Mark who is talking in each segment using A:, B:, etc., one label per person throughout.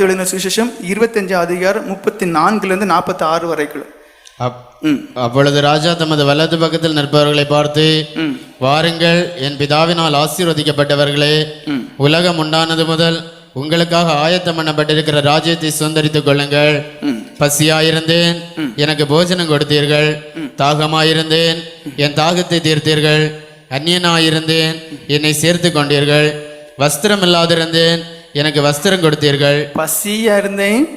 A: எழுதின சுவிசேஷம் இருபத்தஞ்சு அதிகாரம் முப்பத்தி நான்குலேருந்து நாற்பத்தி ஆறு வரைக்கும்
B: அப்பொழுது ராஜா தமது வலது பக்கத்தில் நிற்பவர்களை பார்த்து வாருங்கள் என் பிதாவினால் ஆசீர்வதிக்கப்பட்டவர்களே. உலகம் உண்டானது முதல் உங்களுக்காக ஆயத்தம் பண்ணப்பட்டிருக்கிற ராஜ்யத்தை சுதந்திரித்துக் கொள்ளுங்கள். பசியாயிருந்தேன் எனக்கு போஜனம் கொடுத்தீர்கள். தாகமாயிருந்தேன் என் தாகத்தை தீர்த்தீர்கள். அந்நியனாயிருந்தேன் என்னை சேர்த்து கொண்டீர்கள். வஸ்திரம் இல்லாதிருந்தேன் எனக்கு வஸ்திரம் கொடுத்தீர்கள்.
A: பசியா இருந்தேன்.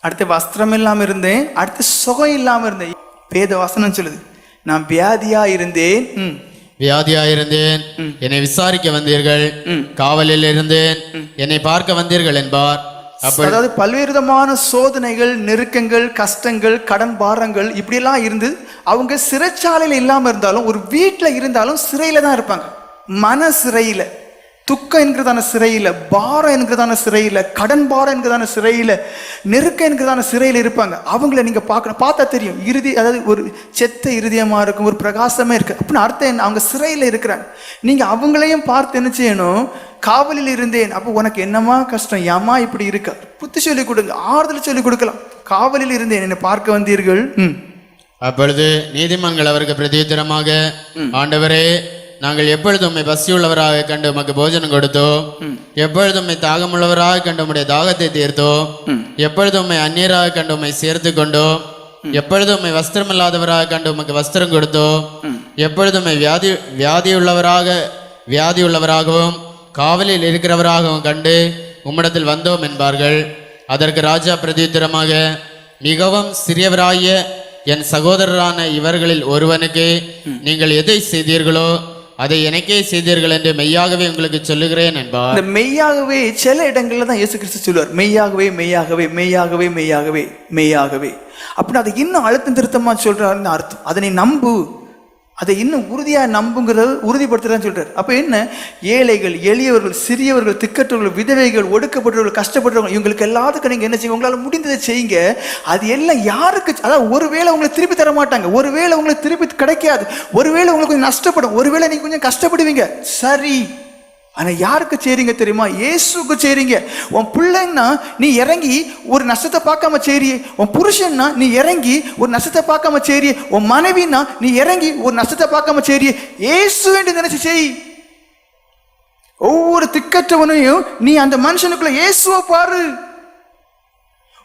A: அடுத்து வஸ்திரம் இல்லாம இருந்தேன். அடுத்து சுகம் இல்லாம இருந்தேன். வேத வசனம் சொல்லுது. நான் வியாதியா இருந்தேன். ம்.
B: வியாதியாயிருந்தேன் என்னை விசாரிக்க வந்தீர்கள். காவலில் இருந்தேன். என்னை பார்க்க வந்தீர்கள் என்பார்.
A: அதாவது பல்வேறு விதமான சோதனைகள் நெருக்கங்கள் கஷ்டங்கள் கடன் பாரங்கள் இப்படியெல்லாம் இருந்து அவங்க சிறைச்சாலையில் இல்லாமல் இருந்தாலும் ஒரு வீட்டில் இருந்தாலும் சிறையில் தான் இருப்பாங்க. மன சிறையில் துக்கம் என்கிறதான சிறையில் பாரம் என்கிறதான சிறையில் கடன் பாரம் என்கிறதான சிறையில் நெருக்கம் என்கிறதான சிறையில் இருப்பாங்க. அவங்கள நீங்கள் பார்க்கணும். பார்த்தா தெரியும். இறுதி அதாவது ஒரு செத்த இருதயமாக இருக்கும் ஒரு பிரகாசமே இருக்கு. அப்படின்னு அர்த்தம் என்ன? அவங்க சிறையில் இருக்கிறாங்க. நீங்கள் அவங்களையும் பார்த்து என்ன செய்யணும்? காவலில் இருந்தேன். அப்போ உனக்கு என்னமா கஷ்டம்? ஏமா இப்படி இருக்க? புத்தி சொல்லி கொடுங்க. ஆறுதல் சொல்லி கொடுக்கலாம். காவலில் இருந்தேன். என்னை பார்க்க வந்தீர்கள். ம்.
B: அப்பொழுது நீதிமான்கள் அவருக்கு பிரதியுத்தரமாக ஆண்டவரே நாங்கள் எப்பொழுது உம்மை பசியுள்ளவராக கண்டு உமக்கு போஜனம் கொடுத்தோம். எப்பொழுது உம்மை தாகமுள்ளவராக கண்டு உம்முடைய தாகத்தை தீர்த்தோம். எப்பொழுது உம்மை அந்நியராக கண்டு உம்மை சேர்த்து கொண்டோம். எப்பொழுது உம்மை வஸ்திரமில்லாதவராக கண்டு உமக்கு வஸ்திரம் கொடுத்தோம். எப்பொழுது உம்மை வியாதி வியாதியுள்ளவராக வியாதியுள்ளவராகவும் காவலில் இருக்கிறவராகவும் கண்டு உம்மிடத்தில் வந்தோம் என்பார்கள். அதற்கு ராஜா பிரதியுத்தரமாக மிகவும் சிறியவராகிய என் சகோதரரான இவர்களில் ஒருவனுக்கு நீங்கள் எதை செய்தீர்களோ அதை எனக்கே செய்தீர்கள் என்று மெய்யாகவே உங்களுக்கு சொல்லுகிறேன் என்பார்.
A: இந்த மெய்யாகவே சில இடங்கள்ல தான் இயேசு கிறிஸ்து சொல்லுவார். மெய்யாகவே மெய்யாகவே மெய்யாகவே மெய்யாகவே மெய்யாகவே. அப்படின்னு அதை இன்னும் அழுத்தம் திருத்தமா சொல்றாருன்னு அர்த்தம். அதனை நம்பு. அதை இன்னும் உறுதியாக நம்புங்கிறத உறுதிப்படுத்துறான்னு சொல்கிறார் அப்போ என்ன? ஏழைகள் எளியவர்கள் சிறியவர்கள் திக்கற்றவர்கள் விதவைகள் ஒடுக்கப்பட்டவர்கள் கஷ்டப்பட்டவர்கள் இவங்களுக்கு எல்லாத்துக்கும் நீங்கள் என்ன செய்யுங்க உங்களால் முடிந்ததை செய்யுங்க. அது எல்லாம் யாருக்கு? அதாவது ஒருவேளை உங்களை திருப்பி தர மாட்டாங்க. ஒருவேளை உங்களுக்கு திருப்பி கிடைக்காது. ஒருவேளை உங்களுக்கு கொஞ்சம் நஷ்டப்படும். ஒருவேளை நீங்கள் கொஞ்சம் கஷ்டப்படுவீங்க. சரி. ஆனா யாருக்கு செய்றீங்க தெரியுமா? இயேசுக்கு செய்றீங்க உன் பிள்ளைன்னா நீ இறங்கி ஒரு நஷ்டத்தை பார்க்காம செய்றியே உன் புருஷன்னா நீ இறங்கி ஒரு நஷ்டத்தை பார்க்காம செய்றியே உன் மனைவின்னா நீ இறங்கி ஒரு நஷ்டத்தை பார்க்காம செய்றியே இயேசு என்று நினைச்சு செய். ஒவ்வொரு திக்கற்றவனையும் நீ அந்த மனுஷனுக்குள்ள இயேசுவை பாரு.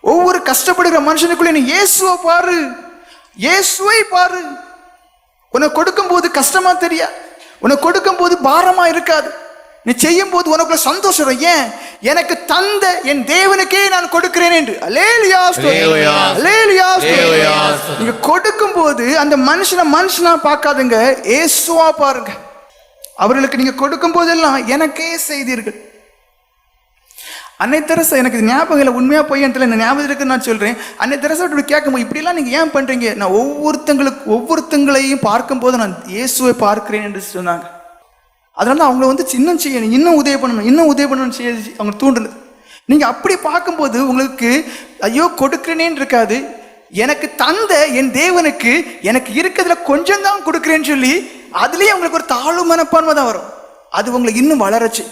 A: ஒவ்வொரு கஷ்டப்படுகிற மனுஷனுக்குள்ள நீ இயேசுவை பாரு. இயேசுவை பாரு. உனக்கு கொடுக்கும்போது கஷ்டமா தெரியா? உனக்கு கொடுக்கும்போது பாரமா இருக்காது. நீ செய்யும் போது உனக்குள்ள சந்தோஷம். ஏன்? எனக்கு தந்த என் தேவனுக்கே நான் கொடுக்கிறேன் என்று. அல்லேலூயா ஸ்தோத்திரம். நீங்க கொடுக்கும் போது அந்த மனுஷனை மனுஷனா பார்க்காதுங்க. ஏசுவா பாருங்க. அவர்களுக்கு நீங்க கொடுக்கும் போதெல்லாம் எனக்கே செய்தீர்கள். அன்னை தெரசா எனக்கு ஞாபகம் இல்லை. உண்மையா பொய்யான்னு தெரியல ஞாபகம் இருக்குன்னு நான் சொல்றேன். அன்னை தெரசா இப்படி கேட்கும்போது இப்படிலாம் நீங்க ஏன் பண்றீங்க? நான் ஒவ்வொருத்தங்களுக்கு ஒவ்வொருத்தங்களையும் பார்க்கும்போது நான் இயேசுவை பார்க்கிறேன் என்று சொன்னாங்க. அதனால தான் அவங்கள வந்து இன்னும் செய்யணும் இன்னும் உதவி பண்ணணும் இன்னும் உதவி பண்ணணும் செய்ய அவங்க தூண்டுனது நீங்கள் அப்படி பார்க்கும்போது உங்களுக்கு ஐயோ கொடுக்கிறேனேன்னு இருக்காது. எனக்கு தந்த என் தேவனுக்கு எனக்கு இருக்கிறதுல கொஞ்சம் தான் கொடுக்குறேன்னு சொல்லி அதுலேயே உங்களுக்கு ஒரு தாழ்வு மனப்பான்மை தான் வரும். அது உங்களை இன்னும் வளரச்சு.